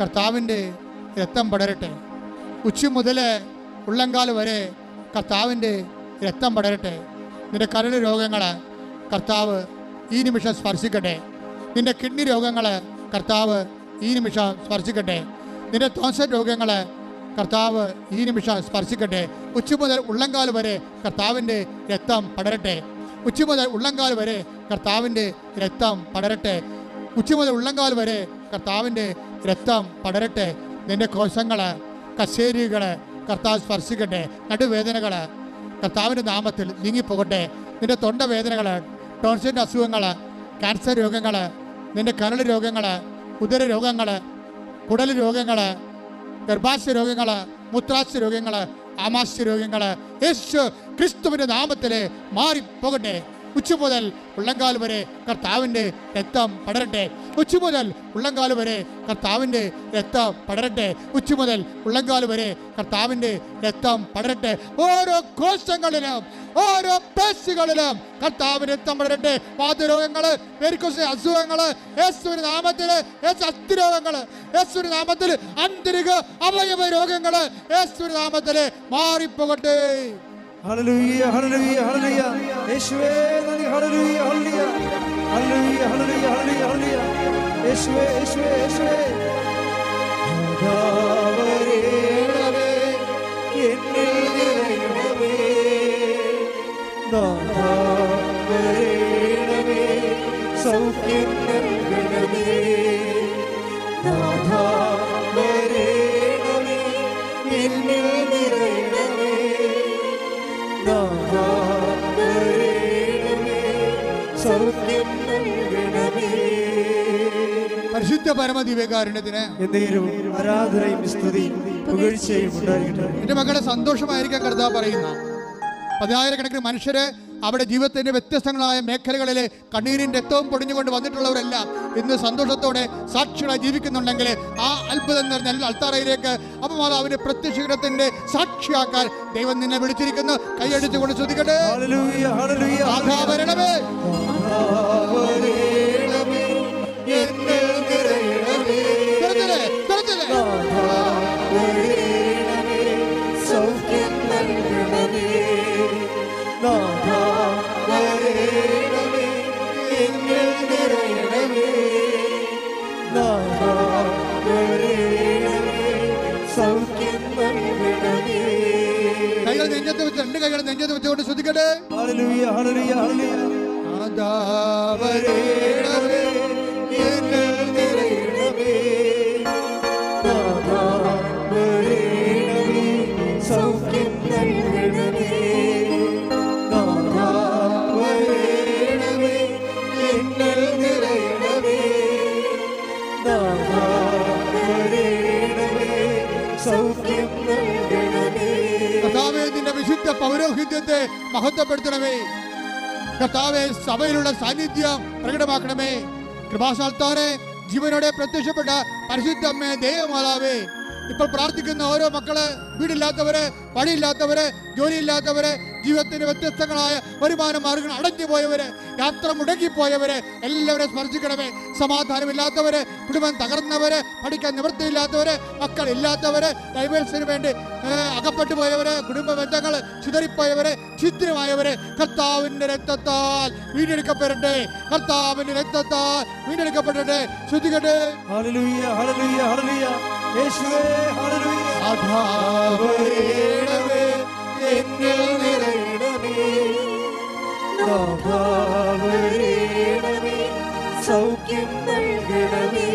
കർത്താവിന്റെ രക്തം പടരട്ടെ. ഉച്ച മുതൽ ഉള്ളങ്കാൽ വരെ കർത്താവിന്റെ രക്തം പടരട്ടെ. നിന്റെ കരട് രോഗങ്ങൾ കർത്താവ് ഈ നിമിഷം സ്പർശിക്കട്ടെ. നിന്റെ കിഡ്നി രോഗങ്ങൾ കർത്താവ് ഈ നിമിഷം സ്പർശിക്കട്ടെ. നിന്റെ തോൻസ രോഗങ്ങൾ കർത്താവ് ഈ നിമിഷം സ്പർശിക്കട്ടെ. ഉച്ച മുതൽ ഉള്ളങ്കാൽ വരെ കർത്താവിന്റെ രക്തം പടരട്ടെ. ഉച്ച മുതൽ ഉള്ളങ്കാൽ വരെ കർത്താവിന്റെ രക്തം പടരട്ടെ. ഉച്ച മുതൽ ഉള്ളങ്കാൽ വരെ കർത്താവിന്റെ രക്തം പടരട്ടെ. നിന്റെ കോശങ്ങൾ കശേരികൾ കർത്താവ് സ്പർശിക്കട്ടെ. നടുവേദനകൾ കർത്താവിന്റെ നാമത്തിൽ നീങ്ങിപ്പോകട്ടെ. നിന്റെ തൊണ്ടവേദനകൾ ടോൺസിന്റെ അസുഖങ്ങൾ ക്യാൻസർ രോഗങ്ങൾ നിന്റെ കരൾ രോഗങ്ങൾ ഉദര രോഗങ്ങൾ കുടൽ രോഗങ്ങൾ ഗർഭാശയ രോഗങ്ങൾ മൂത്രാശയ രോഗങ്ങൾ ആമാശയ രോഗങ്ങൾ യേശു ക്രിസ്തുവിന്റെ നാമത്തിൽ മാറിപ്പോകട്ടെ. ഉച്ച മുതൽ ഉള്ളങ്കാൽ വരെ കർത്താവിന്റെ രക്തം പടരട്ടെ. ഉച്ച മുതൽ ഉള്ളങ്കാൽ വരെ കർത്താവിന്റെ രക്തം പടരട്ടെ. ഉച്ച മുതൽ ഉള്ളങ്കാൽ വരെ കർത്താവിന്റെ രക്തം പടരട്ടെ. ഓരോ കോശങ്ങളിലും ഓരോ പേശികളിലും കർത്താവിന് രക്തം പടരട്ടെ. വാതരോഗങ്ങൾ വെരിക്കോസ് അസുഖങ്ങൾ യേശുവിന്റെ നാമത്തിൽ യേശു അസ്ഥിരോഗങ്ങൾ നാമത്തിൽ ആന്തരിക അവയവ രോഗങ്ങൾ നാമത്തിൽ മാറിപ്പോകട്ടെ. ഹല്ലേലൂയ ഹല്ലേലൂയ ഹല്ലേലൂയ യേശുവേ നന്ദി ഹല്ലേലൂയ ഹല്ലേലൂയ ഹല്ലേലൂയ യേശുവേ യേശുവേ യേശുവേ നാഥാവരേണമേ എന്നിൽ നിറയണമേ നാഥാവരേണമേ സൗഖ്യം നൽകണമേ. നാഥാവരേണമേ പരിശുദ്ധ പരമദിവ്യകാരുണ്യത്തിന് എന്നേരും ആരാധനയും സ്തുതിയും പുകഴ്ചയും ഉണ്ടായിരിക്കട്ടെ. എന്റെ മക്കളെ സന്തോഷമായിരിക്കാൻ കർത്താവ് പറയുന്ന. പതിനായിരക്കണക്കിന് മനുഷ്യരെ അവിടെ ജീവിതത്തിന്റെ വ്യത്യസ്തങ്ങളായ മേഖലകളിൽ കണ്ണീരിന്റെ രക്തവും പൊടിഞ്ഞുകൊണ്ട് വന്നിട്ടുള്ളവരെല്ലാം ഇന്ന് സന്തോഷത്തോടെ സാക്ഷികളായി ജീവിക്കുന്നുണ്ടെങ്കിൽ ആ അത്ഭുതം നിറഞ്ഞ അൽത്താറയിലേക്ക് അവരെ പ്രത്യക്ഷീകരണത്തിന്റെ സാക്ഷിയാക്കാൻ ദൈവം നിന്നെ വിളിച്ചിരിക്കുന്നു. കൈയടിച്ചുകൊണ്ട് ശ്രദ്ധിക്കട്ടെ കൈകൾ നെഞ്ചത് വെച്ചുകൊണ്ട് ശ്രദ്ധിക്കട്ടെ പൗരോഹിത്യത്തെ മഹത്വപ്പെടുത്തണമേ. കർത്താവെ സഭയിലുള്ള സാന്നിധ്യം പ്രകടമാക്കണമേ. കൃപാസാൽത്താറെ ജീവനോടെ പ്രത്യക്ഷപ്പെട്ട പരിശുദ്ധ അമ്മേ ദൈവമാതാവേ. ഇപ്പോൾ പ്രാർത്ഥിക്കുന്ന ഓരോ മക്കൾ വീടില്ലാത്തവര് വഴിയില്ലാത്തവര് ജോലിയില്ലാത്തവര് ജീവിതത്തിന്റെ വ്യത്യസ്തങ്ങളായ വരുമാന മാർഗങ്ങൾ അടഞ്ഞു പോയവര് യാത്ര മുടങ്ങിപ്പോയവര് എല്ലാവരെയും സ്മർശിക്കണമേ സമാധാനമില്ലാത്തവര് കുടുംബം തകർന്നവര് പഠിക്കാൻ നിവൃത്തിയില്ലാത്തവര് മക്കളില്ലാത്തവര് ഡൈവേഴ്സിന് വേണ്ടി അകപ്പെട്ടു പോയവര് കുടുംബ ബന്ധങ്ങൾ ചിതറിപ്പോയവര് ഛിദ്രമായവര് കർത്താവിന്റെ രക്തത്താൽ വീണ്ടെടുക്കപ്പെടട്ടെ. കർത്താവിന്റെ രക്തത്താൽ വീണ്ടെടുക്കപ്പെടട്ടെ. ശ്രദ്ധിക്കട്ടെ ഹല്ലേലൂയ ഹല്ലേലൂയ ഹല്ലേലൂയ യേശുവേ ഹല്ലേലൂയ നാഥാവരേണമേ. സൗഖ്യം നൽകണമേ.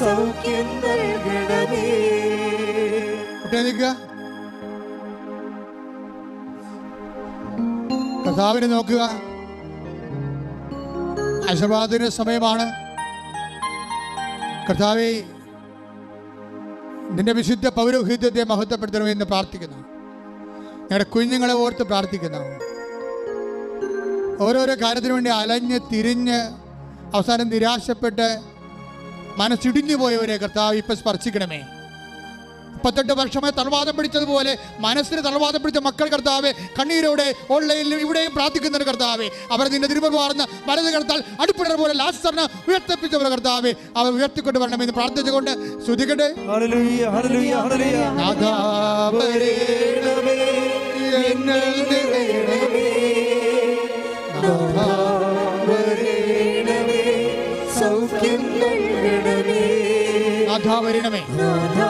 സൗഖ്യം നൽകണമേ. നോക്കുക. ആശീർവാദത്തിന് സമയമാണ്. കർത്താവെ നിന്റെ വിശുദ്ധ പൗരോഹിത്യത്തെ മഹത്വപ്പെടുത്തണമെന്ന് പ്രാർത്ഥിക്കുന്നു. ഞങ്ങളുടെ കുഞ്ഞുങ്ങളെ ഓർത്ത് പ്രാർത്ഥിക്കുന്നു. ഓരോരോ കാര്യത്തിനു വേണ്ടി അലഞ്ഞ് തിരിഞ്ഞ് അവസാനം നിരാശപ്പെട്ട് മനസ്സിടിഞ്ഞു പോയവരെ കർത്താവ് ഇപ്പം സ്പർശിക്കണമേ. മുപ്പത്തെട്ട് വർഷമായി തളവാദം പിടിച്ചതുപോലെ മനസ്സിന് തളവാദം പിടിച്ച മക്കൾ കർത്താവെ കണ്ണീരോടെ ഓൺലൈനിൽ ഇവിടെയും പ്രാർത്ഥിക്കുന്നൊരു കർത്താവെ അവർ നിന്റെ തിരുമുഖമാർന്ന വലത് കടത്താൽ അടുപ്പിടർ പോലെ ലാസ്റ്ററിന് ഉയർത്തിപ്പിച്ചവർ കർത്താവെ അവർ ഉയർത്തിക്കൊണ്ട് വരണമെന്ന് പ്രാർത്ഥിച്ചുകൊണ്ട് ശ്രുതികട്ടെ ഹല്ലേലൂയ ഹല്ലേലൂയ ഹല്ലേലൂയ. നാഥാ വരേണമേ, എന്നിൽ നിറയണമേ. സൗഖ്യം നൽകണമേ. നാഥാ വരണമേ നാഥാ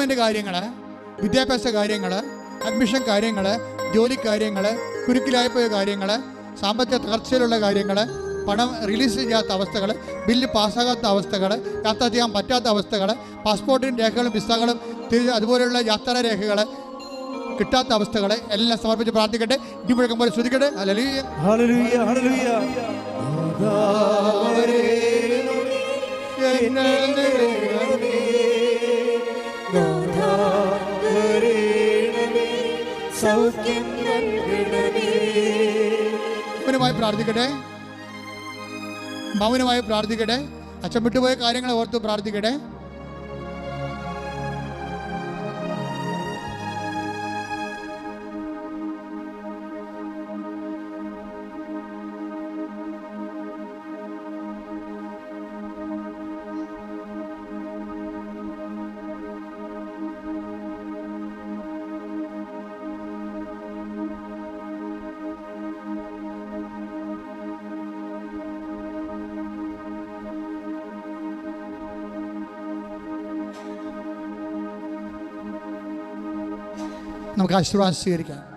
ഗവൺമെന്റ് കാര്യങ്ങൾ വിദ്യാഭ്യാസ കാര്യങ്ങൾ അഡ്മിഷൻ കാര്യങ്ങൾ ജോലി കാര്യങ്ങൾ കുരുക്കിലായിപ്പോയ കാര്യങ്ങൾ സാമ്പത്തിക തകർച്ചയിലുള്ള കാര്യങ്ങൾ പണം റിലീസ് ചെയ്യാത്ത അവസ്ഥകൾ ബില്ല് പാസ്സാകാത്ത അവസ്ഥകൾ യാത്ര ചെയ്യാൻ പറ്റാത്ത അവസ്ഥകൾ പാസ്പോർട്ടിന്റെ രേഖകളും വിസകളും അതുപോലെയുള്ള യാത്രാ രേഖകൾ കിട്ടാത്ത അവസ്ഥകൾ എല്ലാം സമർപ്പിച്ച് പ്രാർത്ഥിക്കട്ടെ. ഇടിമുഴക്കം പോലെ ശ്രദ്ധിക്കട്ടെ. അല്ലെങ്കിൽ സൗഖ്യം മൗനമായി പ്രാർത്ഥിക്കട്ടെ. മൗനമായി പ്രാർത്ഥിക്കട്ടെ. അച്ഛൻ വിട്ടുപോയ കാര്യങ്ങൾ ഓർത്ത് പ്രാർത്ഥിക്കട്ടെ. നമുക്ക്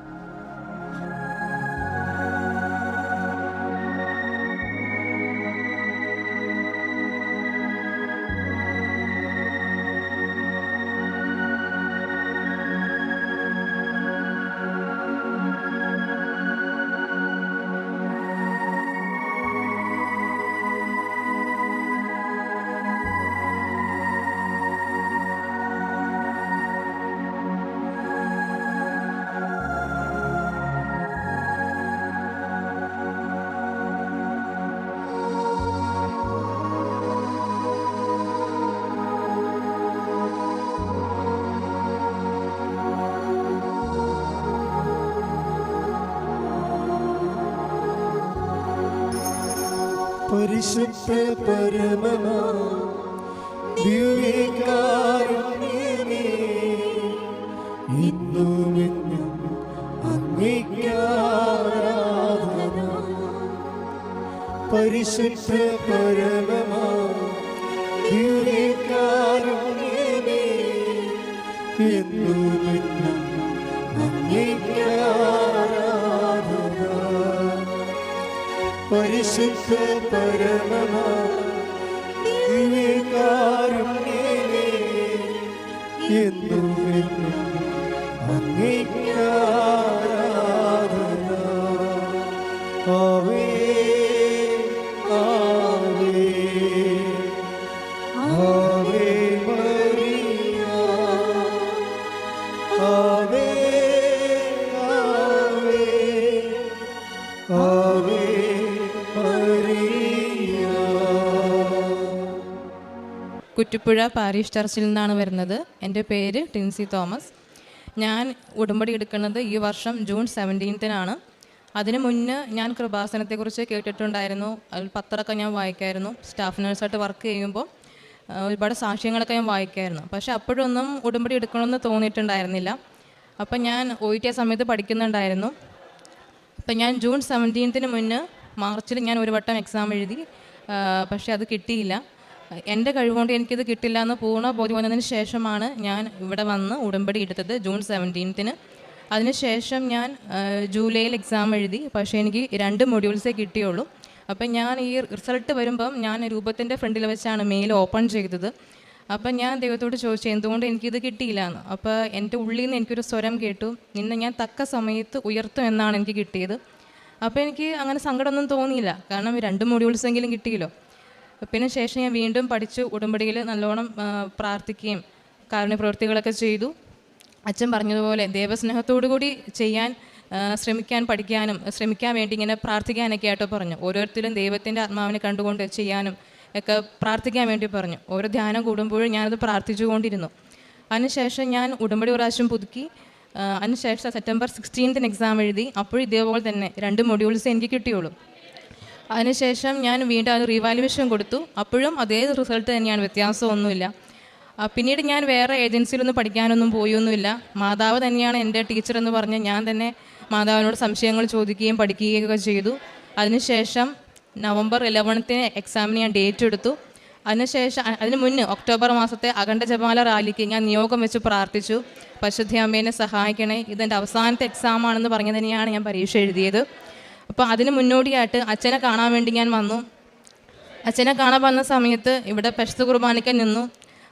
പരമമാ ദിവ്യകാരുണ്യമേ ഇന്നും എന്നും അങ്ങേക്കാരാധന പരിശുദ്ധ പരമമാ ദിവ്യകാരുണ്യമേ എന്നും പരിശുദ്ധ പരമമാ കുറ്റിപ്പുഴ പാരീഷ് ചർച്ചിൽ നിന്നാണ് വരുന്നത്. എന്റെ പേര് ടിൻസി തോമസ്. ഞാൻ ഉടമ്പടി എടുക്കുന്നത് ഈ വർഷം ജൂൺ സെവന്റീൻത്തിനാണ് അതിനു മുന്നേ ഞാൻ കൃപാസനത്തെക്കുറിച്ച് കേട്ടിട്ടുണ്ടായിരുന്നു. അതിൽ പത്രമൊക്കെ ഞാൻ വായിക്കായിരുന്നു. സ്റ്റാഫ് നഴ്സായിട്ട് വർക്ക് ചെയ്യുമ്പോൾ ഒരുപാട് സാക്ഷ്യങ്ങളൊക്കെ ഞാൻ വായിക്കായിരുന്നു. പക്ഷേ അപ്പോഴൊന്നും ഉടമ്പടി എടുക്കണമെന്ന് തോന്നിയിട്ടുണ്ടായിരുന്നില്ല. അപ്പം ഞാൻ ഒ ടി ആ സമയത്ത് പഠിക്കുന്നുണ്ടായിരുന്നു. അപ്പം ഞാൻ ജൂൺ സെവന്റീൻത്തിന് മുന്നേ മാർച്ചിൽ ഞാൻ ഒരു വട്ടം എക്സാം എഴുതി പക്ഷേ അത് കിട്ടിയില്ല. എന്റെ കഴിവുകൊണ്ട് എനിക്കിത് കിട്ടില്ല എന്ന് പൂർണ ബോധ്യം വന്നതിന് ശേഷമാണ് ഞാൻ ഇവിടെ വന്ന് ഉടമ്പടി എടുത്തത് ജൂൺ സെവന്റീൻത്തിന് അതിനുശേഷം ഞാൻ ജൂലൈയിൽ എക്സാം എഴുതി. പക്ഷേ എനിക്ക് രണ്ട് മൊഡ്യൂൾസേ കിട്ടിയുള്ളൂ. അപ്പം ഞാൻ ഈ റിസൾട്ട് വരുമ്പം ഞാൻ രൂപത്തിന്റെ ഫ്രണ്ടിൽ വെച്ചാണ് മെയിൽ ഓപ്പൺ ചെയ്തത്. അപ്പം ഞാൻ ദൈവത്തോട് ചോദിച്ചു എന്തുകൊണ്ട് എനിക്കിത് കിട്ടിയില്ല എന്ന്? അപ്പോൾ എന്റെ ഉള്ളിൽ നിന്ന് എനിക്കൊരു സ്വരം കേട്ടു. നിന്നെ ഞാൻ തക്ക സമയത്ത് ഉയർത്തും എന്നാണ് എനിക്ക് കിട്ടിയത്. അപ്പോൾ എനിക്ക് അങ്ങനെ സങ്കടമൊന്നും തോന്നിയില്ല. കാരണം രണ്ട് മൊഡ്യൂൾസെങ്കിലും കിട്ടിയല്ലോ. പിന്നെ ശേഷം ഞാൻ വീണ്ടും പഠിച്ചു ഉടമ്പടിയിൽ നല്ലോണം പ്രാർത്ഥിക്കുകയും കാരുണ്യ പ്രവൃത്തികളൊക്കെ ചെയ്തു. അച്ഛൻ പറഞ്ഞതുപോലെ ദൈവസ്നേഹത്തോടു കൂടി ചെയ്യാൻ ശ്രമിക്കാൻ പഠിക്കാനും ശ്രമിക്കാൻ വേണ്ടി ഇങ്ങനെ പ്രാർത്ഥിക്കാനൊക്കെ ആയിട്ട് പറഞ്ഞു. ഓരോരുത്തരും ദൈവത്തിന്റെ ആത്മാവിനെ കണ്ടുകൊണ്ട് ചെയ്യാനും ഒക്കെ പ്രാർത്ഥിക്കാൻ വേണ്ടി പറഞ്ഞു. ഓരോ ധ്യാനം കൂടുമ്പോഴും ഞാനത് പ്രാർത്ഥിച്ചുകൊണ്ടിരുന്നു അതിനുശേഷം ഞാൻ ഉടമ്പടി പ്രാവശ്യം പുതുക്കി. അതിനുശേഷം സെപ്റ്റംബർ സിക്സ്റ്റീൻത്തിന് എക്സാം എഴുതി. അപ്പോഴും ഇതേപോലെ തന്നെ രണ്ട് മൊഡ്യൂൾസ് എനിക്ക് കിട്ടിയുള്ളൂ. അതിനുശേഷം ഞാൻ വീണ്ടും അത് റീവാലുവേഷൻ കൊടുത്തു. അപ്പോഴും അതേ റിസൾട്ട് തന്നെയാണ്. വ്യത്യാസമൊന്നുമില്ല. പിന്നീട് ഞാൻ വേറെ ഏജൻസിയിലൊന്നും പഠിക്കാനൊന്നും പോയൊന്നുമില്ല. മാതാവ് തന്നെയാണ് എന്റെ ടീച്ചർ എന്ന് പറഞ്ഞ് ഞാൻ തന്നെ മാതാവിനോട് സംശയങ്ങൾ ചോദിക്കുകയും പഠിക്കുകയൊക്കെ ചെയ്തു. അതിനുശേഷം നവംബർ ഇലവണത്തിന് എക്സാമിന് ഞാൻ ഡേറ്റ് എടുത്തു. അതിനുശേഷം അതിന് മുന്നേ ഒക്ടോബർ മാസത്തെ അഖണ്ഡ ജപാല റാലിക്ക് ഞാൻ നിയോഗം വെച്ച് പ്രാർത്ഥിച്ചു. പരിശുദ്ധ അമ്മേനെ സഹായിക്കണേ. ഇതെന്റെ അവസാനത്തെ എക്സാമാണെന്ന് പറഞ്ഞ് തന്നെയാണ് ഞാൻ പരീക്ഷ എഴുതിയത്. അപ്പോൾ അതിന് മുന്നോടിയായിട്ട് അച്ഛനെ കാണാൻ വേണ്ടി ഞാൻ വന്നു. അച്ഛനെ കാണാൻ വന്ന സമയത്ത് ഇവിടെ പശുത്ത് കുർബാനയ്ക്ക് നിന്നു.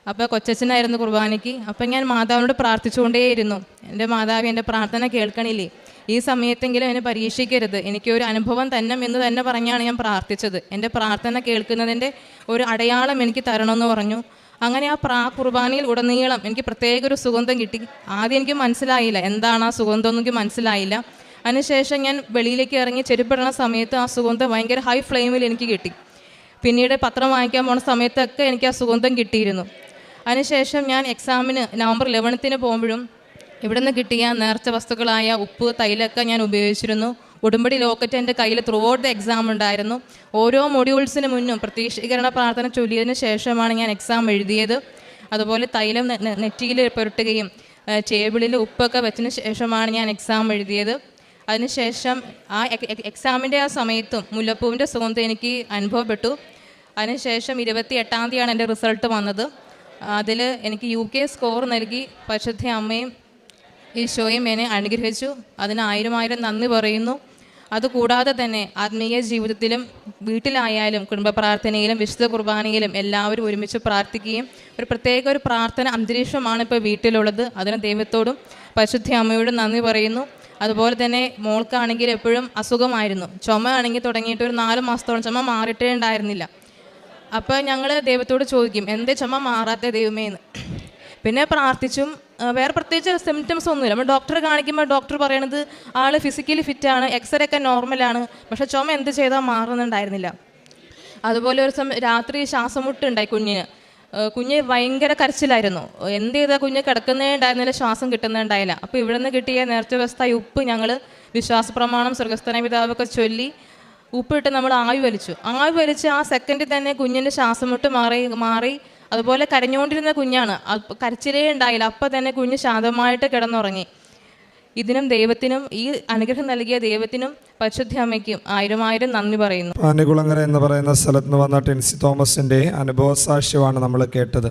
അപ്പോൾ കൊച്ചച്ഛനായിരുന്നു കുർബാനയ്ക്ക്. അപ്പം ഞാൻ മാതാവിനോട് പ്രാർത്ഥിച്ചുകൊണ്ടേയിരുന്നു. എന്റെ മാതാവ് എന്റെ പ്രാർത്ഥന കേൾക്കണില്ലേ? ഈ സമയത്തെങ്കിലും എന്നെ പരീക്ഷിക്കരുത്. എനിക്കൊരു അനുഭവം തന്നെ എന്ന് തന്നെ പറഞ്ഞാണ് ഞാൻ പ്രാർത്ഥിച്ചത്. എന്റെ പ്രാർത്ഥന കേൾക്കുന്നതിന്റെ ഒരു അടയാളം എനിക്ക് തരണമെന്ന് പറഞ്ഞു. അങ്ങനെ ആ പ്രാ കുർബാനയിൽ ഉടനീളം എനിക്ക് പ്രത്യേക ഒരു സുഗന്ധം കിട്ടി. ആദ്യം എനിക്ക് മനസ്സിലായില്ല. എന്താണ് ആ സുഗന്ധം എന്നെനിക്ക് മനസ്സിലായില്ല. അതിനുശേഷം ഞാൻ വെളിയിലേക്ക് ഇറങ്ങി ചെരുപ്പിടണ സമയത്ത് ആ സുഗന്ധം ഭയങ്കര ഹൈ ഫ്ലെയിമിൽ എനിക്ക് കിട്ടി. പിന്നീട് പത്രം വാങ്ങിക്കാൻ പോണ സമയത്തൊക്കെ എനിക്ക് ആ സുഗന്ധം കിട്ടിയിരുന്നു. അതിനുശേഷം ഞാൻ എക്സാമിന് നവംബർ ലെവനത്തിന് പോകുമ്പോഴും ഇവിടെ നിന്ന് കിട്ടിയ നേർച്ച വസ്തുക്കളായ ഉപ്പ് തൈലൊക്കെ ഞാൻ ഉപയോഗിച്ചിരുന്നു. ഉടുമ്പടി ലോക്കറ്റ് എന്റെ കയ്യിൽ ത്രൂ ഔട്ട് ദ എക്സാം ഉണ്ടായിരുന്നു. ഓരോ മൊഡ്യൂൾസിന് മുന്നും പ്രതീക്ഷീകരണ പ്രാർത്ഥന ചൊല്ലിയതിന് ശേഷമാണ് ഞാൻ എക്സാം എഴുതിയത്. അതുപോലെ തൈലം നെറ്റിയിൽ പുരട്ടുകയും ടേബിളിൽ ഉപ്പൊക്കെ വെച്ചതിന് ശേഷമാണ് ഞാൻ എക്സാം എഴുതിയത്. അതിനുശേഷം ആ എക്- എക്- എക്സാമിന്റെ ആ സമയത്തും മുല്ലപ്പൂവിന്റെ സുഗന്ധം എനിക്ക് അനുഭവപ്പെട്ടു. അതിനുശേഷം ഇരുപത്തി എട്ടാം തീയതിയാണ് എന്റെ റിസൾട്ട് വന്നത്. അതിൽ എനിക്ക് യു കെ സ്കോർ നൽകി. പരിശുദ്ധ അമ്മയും ഈശോയും എന്നെ അനുഗ്രഹിച്ചു. അതിന് ആയിരം ആയിരം നന്ദി പറയുന്നു. അതുകൂടാതെ തന്നെ ആത്മീയ ജീവിതത്തിലും വീട്ടിലായാലും കുടുംബ പ്രാർത്ഥനയിലും വിശുദ്ധ കുർബാനയിലും എല്ലാവരും ഒരുമിച്ച് പ്രാർത്ഥിക്കുകയും ഒരു പ്രത്യേക ഒരു പ്രാർത്ഥന അന്തരീക്ഷമാണ് ഇപ്പോൾ വീട്ടിലുള്ളത്. അതിന് ദൈവത്തോടും പരിശുദ്ധ അമ്മയോടും നന്ദി പറയുന്നു. അതുപോലെ തന്നെ മോൾക്കാണെങ്കിൽ എപ്പോഴും അസുഖമായിരുന്നു. ചുമ ആണെങ്കിൽ തുടങ്ങിയിട്ട് ഒരു നാല് മാസത്തോളം ചുമ മാറിയിട്ടേ ഉണ്ടായിരുന്നില്ല. അപ്പോൾ ഞങ്ങൾ ദൈവത്തോട് ചോദിക്കും എന്തേ ചുമ മാറാത്ത ദൈവമേ? എന്ന്. പിന്നെ പ്രാർത്ഥിച്ചും വേറെ പ്രത്യേകിച്ച് സിംറ്റംസ് ഒന്നുമില്ല. നമ്മൾ ഡോക്ടറെ കാണിക്കുമ്പോൾ ഡോക്ടർ പറയണത് ആൾ ഫിസിക്കലി ഫിറ്റാണ് എക്സ്റേ ഒക്കെ നോർമലാണ് പക്ഷെ ചുമ എന്ത് ചെയ്താൽ മാറുന്നുണ്ടായിരുന്നില്ല. അതുപോലെ ഒരു സമയം രാത്രി ശ്വാസം മുട്ടുണ്ടായി കുഞ്ഞിന്. കുഞ്ഞ് ഭയങ്കര കരച്ചിലായിരുന്നു. എന്ത് ചെയ്താൽ കുഞ്ഞ് കിടക്കുന്നേ ഉണ്ടായിരുന്നില്ല ശ്വാസം കിട്ടുന്നേ ഉണ്ടായില്ല. അപ്പോൾ ഇവിടെ നിന്ന് കിട്ടിയ നേർച്ച വ്യവസ്ഥ ഉപ്പ് ഞങ്ങൾ വിശ്വാസ പ്രമാണം സ്വർഗസ്ഥന പിതാവൊക്കെ ചൊല്ലി ഉപ്പിട്ട് നമ്മൾ ആവി വലിച്ചു. ആവി വലിച്ച് ആ സെക്കൻഡിൽ തന്നെ കുഞ്ഞിന്റെ ശ്വാസം മുട്ട് മാറി മാറി അതുപോലെ കരഞ്ഞുകൊണ്ടിരുന്ന കുഞ്ഞാണ്. കരച്ചിലേ ഉണ്ടായില്ല. അപ്പം തന്നെ കുഞ്ഞ് ശാന്തമായിട്ട് കിടന്നുറങ്ങി. ഇതിനും ദൈവത്തിനും ഈ അനുഗ്രഹം നൽകിയ ദൈവത്തിനും പരിശുദ്ധ അമ്മയ്ക്കും ആയിരം ആയിരം നന്ദി പറയുന്നു. പാനികുളങ്ങര എന്ന് പറയുന്ന സ്ഥലത്ത് നിന്ന് വന്ന ടെൻസി തോമസിന്റെ അനുഭവ സാക്ഷ്യമാണ് നമ്മൾ കേട്ടത്.